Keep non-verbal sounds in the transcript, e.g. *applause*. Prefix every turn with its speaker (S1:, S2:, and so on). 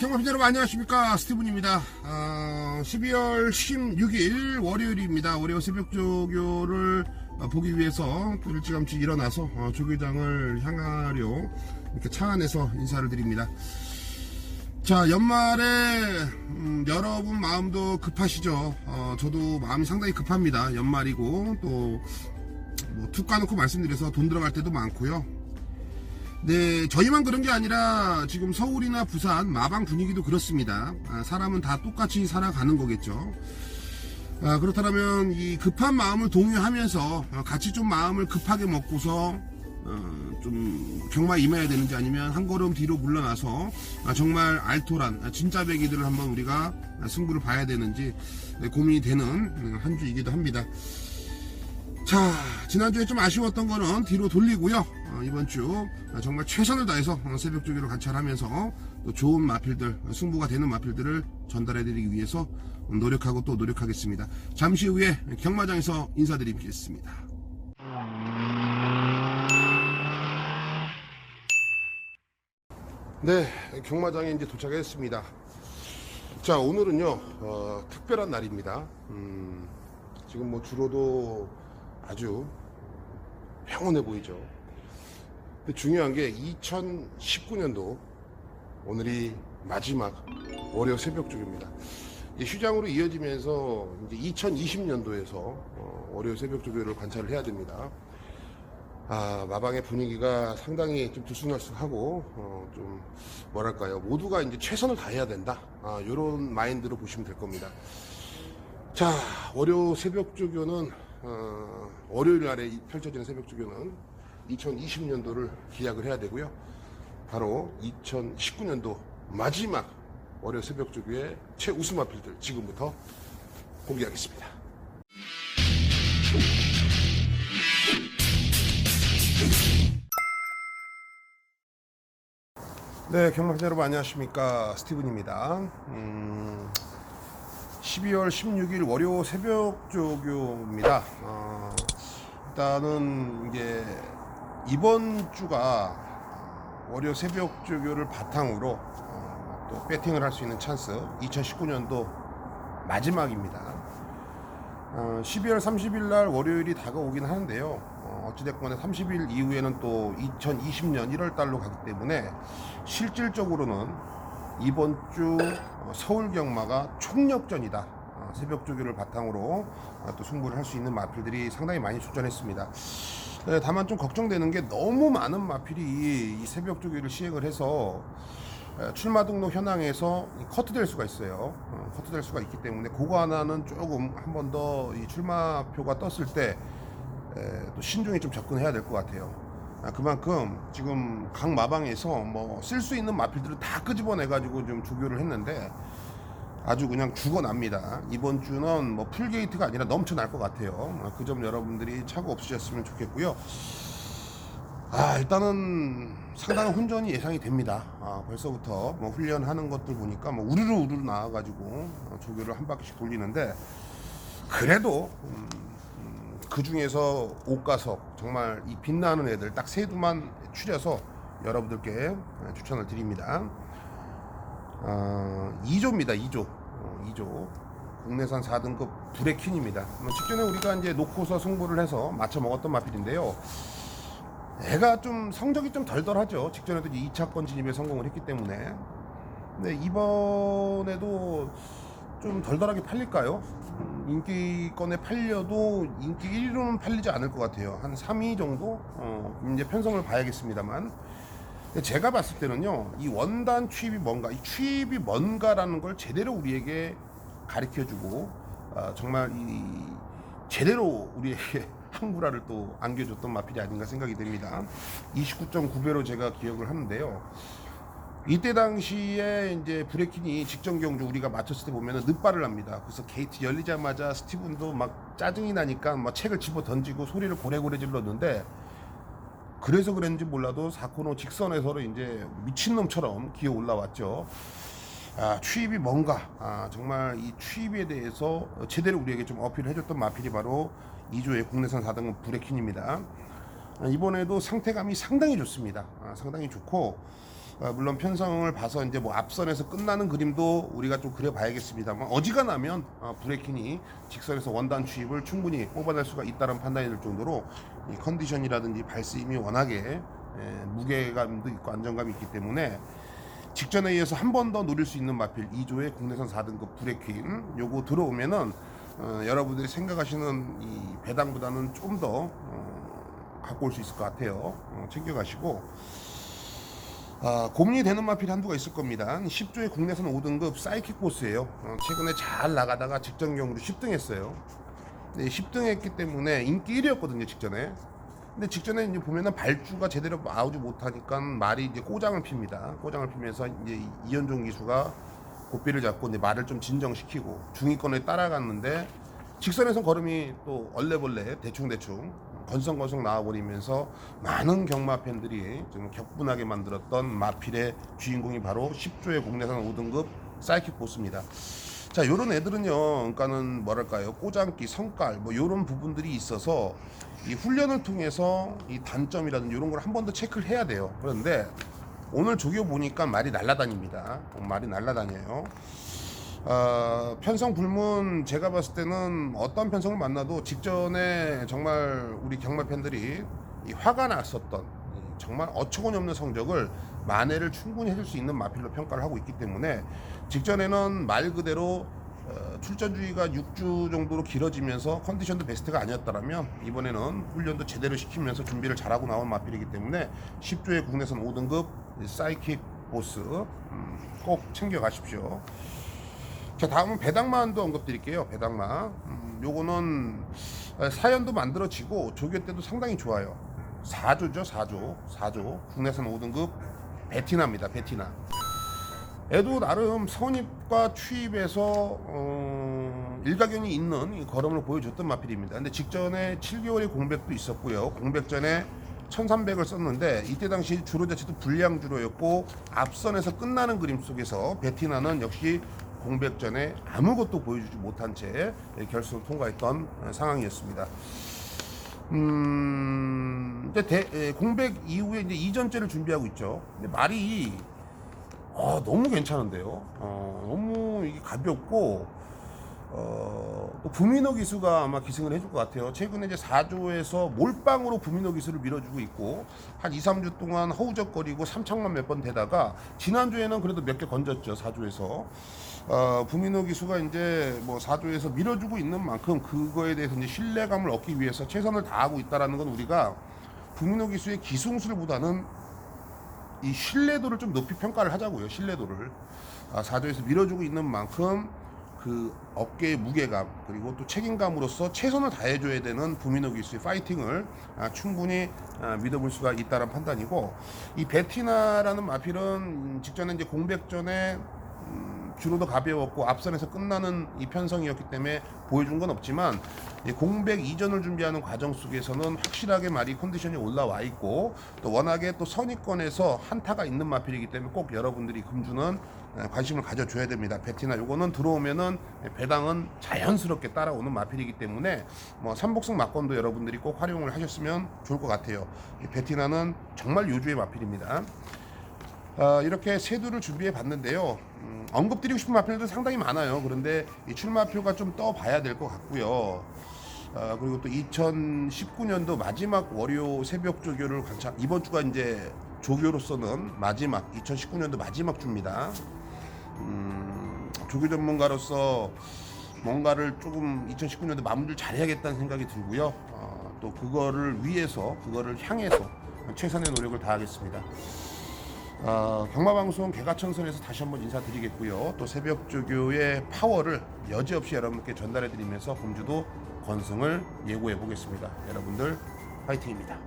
S1: 경마팬 여러분 안녕하십니까? 스티븐입니다. 아, 12월 16일 월요일입니다. 월요일 새벽 조교를 어, 보기 위해서 또 일찌감치 일어나서 어, 조교장을 향하려 이렇게 차 안에서 인사를 드립니다. 자 연말에 음, 여러분 마음도 급하시죠? 어, 저도 마음이 상당히 급합니다. 연말이고 또뭐툭 까놓고 말씀드려서 돈 들어갈 때도 많고요 네, 저희만 그런 게 아니라 지금 서울이나 부산, 마방 분위기도 그렇습니다. 아, 사람은 다 똑같이 살아가는 거겠죠. 아, 그렇다면 이 급한 마음을 동요하면서 어, 같이 좀 마음을 급하게 먹고서 어, 좀 경마 임해야 되는지 아니면 한 걸음 뒤로 물러나서 아, 정말 알토란 아, 진짜 배기들을 한번 우리가 아, 승부를 봐야 되는지 네, 고민이 되는 음, 한 주이기도 합니다. 자, 지난주에 좀 아쉬웠던 거는 뒤로 돌리고요. 어, 이번 주 어, 정말 최선을 다해서 어, 새벽 조기로 관찰하면서 또 좋은 마필들, 어, 승부가 되는 마필들을 전달해 드리기 위해서 노력하고 또 노력하겠습니다. 잠시 후에 경마장에서 인사드리겠습니다. 네, 경마장에 이제 도착했습니다. 자, 오늘은요, 어, 특별한 날입니다. 음, 지금 뭐 주로도 아주 평온해 보이죠. 중요한 게 2019년도 오늘이 마지막 월요 새벽 쪽입니다. 휴장으로 이어지면서 이제 2020년도에서 어, 월요 새벽 조교를 관찰을 해야 됩니다. 아, 마방의 분위기가 상당히 좀 들쑥날쑥하고 어, 좀 뭐랄까요 모두가 이제 최선을 다해야 된다 아, 이런 마인드로 보시면 될 겁니다. 자 월요 새벽 조교는 어, 월요일 날에 펼쳐지는 새벽 조교는 2020년도를 기약을 해야 되고요. 바로 2019년도 마지막 월요 새벽 조교의 최우수 마필들 지금부터 공개하겠습니다. 네, 경마팬 여러분 안녕하십니까 스티븐입니다. 음, 12월 16일 월요 새벽 조교입니다. 어, 일단은 이게 이번 주가 월요 새벽 조교를 바탕으로 어, 또 배팅을 할 수 있는 찬스 2019년도 마지막입니다. 어, 12월 30일 날 월요일이 다가오긴 하는데요. 어, 어찌됐건 30일 이후에는 또 2020년 1월 달로 가기 때문에 실질적으로는 이번 주 어, 서울 경마가 총력전이다. 어, 새벽 조교를 바탕으로 어, 또 승부를 할 수 있는 마필들이 상당히 많이 출전했습니다. 네, 다만 좀 걱정되는 게 너무 많은 마필이 이 새벽 조교를 시행을 해서 에, 출마 등록 현황에서 이 커트될 수가 있어요. 어, 커트될 수가 있기 때문에 그거 하나는 조금 한 번 더 이 출마표가 떴을 때 에, 또 신중히 좀 접근해야 될 것 같아요. 아, 그만큼 지금 각 마방에서 뭐 쓸 수 있는 마필들을 다 끄집어내 가지고 좀 조교를 했는데 아주 그냥 죽어납니다. 이번 주는 뭐 풀게이트가 아니라 넘쳐날 것 같아요. 그 점 여러분들이 차고 없으셨으면 좋겠고요. 아 일단은 상당한 훈전이 예상이 됩니다. 아, 벌써부터 뭐 훈련하는 것들 보니까 뭐 우르르 우르르 나와가지고 어, 조교를 한 바퀴씩 돌리는데 그래도 음, 그 중에서 옷가석 정말 이 빛나는 애들 딱 세 두만 추려서 여러분들께 추천을 드립니다. 어, 2조입니다. 2조. 어, 2조. 국내산 4등급 브레킨입니다. 뭐 직전에 우리가 이제 놓고서 승부를 해서 맞춰 먹었던 마필인데요. 애가 좀 성적이 좀 덜덜하죠. 직전에도 2차권 진입에 성공을 했기 때문에. 근데 이번에도 좀 덜덜하게 팔릴까요? 음, 인기권에 팔려도 인기 1위로는 팔리지 않을 것 같아요. 한 3위 정도? 어, 이제 편성을 봐야겠습니다만. 제가 봤을 때는요, 이 원단 취입이 뭔가, 이 취입이 뭔가라는 걸 제대로 우리에게 가르쳐 주고, 어, 정말 이, 제대로 우리에게 *laughs* 항구라를 또 안겨줬던 마필이 아닌가 생각이 됩니다. 29.9배로 제가 기억을 하는데요. 이때 당시에 이제 브레킨이 직전 경주 우리가 맞췄을 때 보면은 늑발을 합니다. 그래서 게이트 열리자마자 스티븐도 막 짜증이 나니까 막 책을 집어 던지고 소리를 고래고래 질렀는데 그래서 그랬는지 몰라도 사코노 직선에서는 이제 미친놈처럼 기어 올라왔죠. 아, 취입이 뭔가, 아, 정말 이 취입에 대해서 제대로 우리에게 좀 어필을 해줬던 마필이 바로 2조의 국내산 4등급 브레킨입니다. 아, 이번에도 상태감이 상당히 좋습니다. 아, 상당히 좋고, 아, 물론 편성을 봐서 이제 뭐 앞선에서 끝나는 그림도 우리가 좀 그려봐야겠습니다만 어지간하면 아, 브레이킨이 직선에서 원단 추입을 충분히 뽑아낼 수가 있다는 판단이 들 정도로 이 컨디션이라든지 발스임이 워낙에 예, 무게감도 있고 안정감이 있기 때문에 직전에 이어서 한 번 더 노릴 수 있는 마필 2조의 국내선 4등급 브레이킨 요거 들어오면은 어, 여러분들이 생각하시는 이 배당보다는 좀더 어, 갖고 올 수 있을 것 같아요. 어, 챙겨가시고 아, 고민이 되는 마필이 한두가 있을 겁니다. 10조의 국내선 5등급 사이킥 보스예요. 어, 최근에 잘 나가다가 직전 경으로 10등 했어요. 네, 10등 했기 때문에 인기 1위였거든요, 직전에. 근데 직전에 이제 보면은 발주가 제대로 나오지 못하니까 말이 이제 꼬장을 핍니다. 꼬장을 피면서 이제 이현종 기수가 고삐를 잡고 이제 말을 좀 진정시키고 중위권에 따라갔는데 직선에서 걸음이 또 얼레벌레 대충대충 건성건성 나와버리면서 많은 경마 팬들이 좀 격분하게 만들었던 마필의 주인공이 바로 10조의 국내산 5등급 사이킥 보스입니다. 자, 요런 애들은요, 그러니까는 뭐랄까요, 꼬장기, 성깔, 뭐 요런 부분들이 있어서 이 훈련을 통해서 이 단점이라든지 이런 걸 한 번 더 체크를 해야 돼요. 그런데 오늘 조교 보니까 말이 날라다닙니다. 어, 말이 날라다녀요. 어, 편성 불문 제가 봤을 때는 어떤 편성을 만나도 직전에 정말 우리 경마 팬들이 이 화가 났었던 이 정말 어처구니 없는 성적을 만회를 충분히 해줄 수 있는 마필로 평가를 하고 있기 때문에 직전에는 말 그대로 어, 출전주의가 6주 정도로 길어지면서 컨디션도 베스트가 아니었다면 이번에는 훈련도 제대로 시키면서 준비를 잘하고 나온 마필이기 때문에 10조의 국내선 5등급 사이킥 보스 음, 꼭 챙겨 가십시오. 자 다음은 배당만도 언급드릴게요. 배당만. 음, 요거는 사연도 만들어지고 조교 때도 상당히 좋아요. 4조죠, 4조. 4조. 국내선 5등급 베티나입니다. 베티나. 애도 나름 선입과 추입에서 어, 일가견이 있는 이 걸음을 보여줬던 마필입니다. 근데 직전에 7개월의 공백도 있었고요. 공백 전에 1300을 썼는데 이때 당시 주로 자체도 불량 주로였고 앞선에서 끝나는 그림 속에서 베티나는 역시 공백 전에 아무것도 보여주지 못한 채 결승을 통과했던 상황이었습니다. 음, 이제 대, 에, 공백 이후에 이제 이전째를 준비하고 있죠. 근데 말이 아, 너무 괜찮은데요. 어, 너무 가볍고 어, 또 부민호 기수가 아마 기승을 해줄 것 같아요. 최근에 이제 4조에서 몰빵으로 부민호 기수를 밀어주고 있고 한 2, 3주 동안 허우적거리고 3창만 몇 번 되다가 지난주에는 그래도 몇 개 건졌죠. 4조에서. 어, 부민호 기수가 이제 뭐 4조에서 밀어주고 있는 만큼 그거에 대해서 이제 신뢰감을 얻기 위해서 최선을 다하고 있다라는 건 우리가 부민호 기수의 기술술보다는 이 신뢰도를 좀 높이 평가를 하자고요. 신뢰도를 아, 4조에서 밀어주고 있는 만큼 그 업계의 무게감 그리고 또 책임감으로서 최선을 다해줘야 되는 부민호 기수의 파이팅을 아, 충분히 아, 믿어볼 수가 있다는 판단이고 이 베티나라는 마필은 음, 직전에 이제 공백 전에 음, 주로도 가벼웠고 앞선에서 끝나는 이 편성이었기 때문에 보여준 건 없지만 이 공백 이전을 준비하는 과정 속에서는 확실하게 말이 컨디션이 올라와 있고 또 워낙에 또 선입권에서 한타가 있는 마필이기 때문에 꼭 여러분들이 금주는 에, 관심을 가져줘야 됩니다. 베티나 요거는 들어오면은 배당은 자연스럽게 따라오는 마필이기 때문에 뭐 삼복승 막건도 여러분들이 꼭 활용을 하셨으면 좋을 것 같아요. 이 베티나는 정말 요주의 마필입니다. 어, 이렇게 세두를 준비해 봤는데요. 음, 언급드리고 싶은 마필도 상당히 많아요. 그런데 이 출마표가 좀 떠봐야 될 것 같고요. 어, 그리고 또 2019년도 마지막 월요 새벽 조교를 관찰 이번 주가 이제 조교로서는 마지막 2019년도 마지막 주입니다. 음, 조교 전문가로서 뭔가를 조금 2019년도 마무리를 잘해야겠다는 생각이 들고요. 어, 또 그거를 위해서 그거를 향해서 최선의 노력을 다하겠습니다. 어, 경마방송 개가천선에서 다시 한번 인사드리겠고요. 또 새벽 조교의 파워를 여지없이 여러분께 전달해드리면서 공주도 건승을 예고해 보겠습니다. 여러분들 파이팅입니다.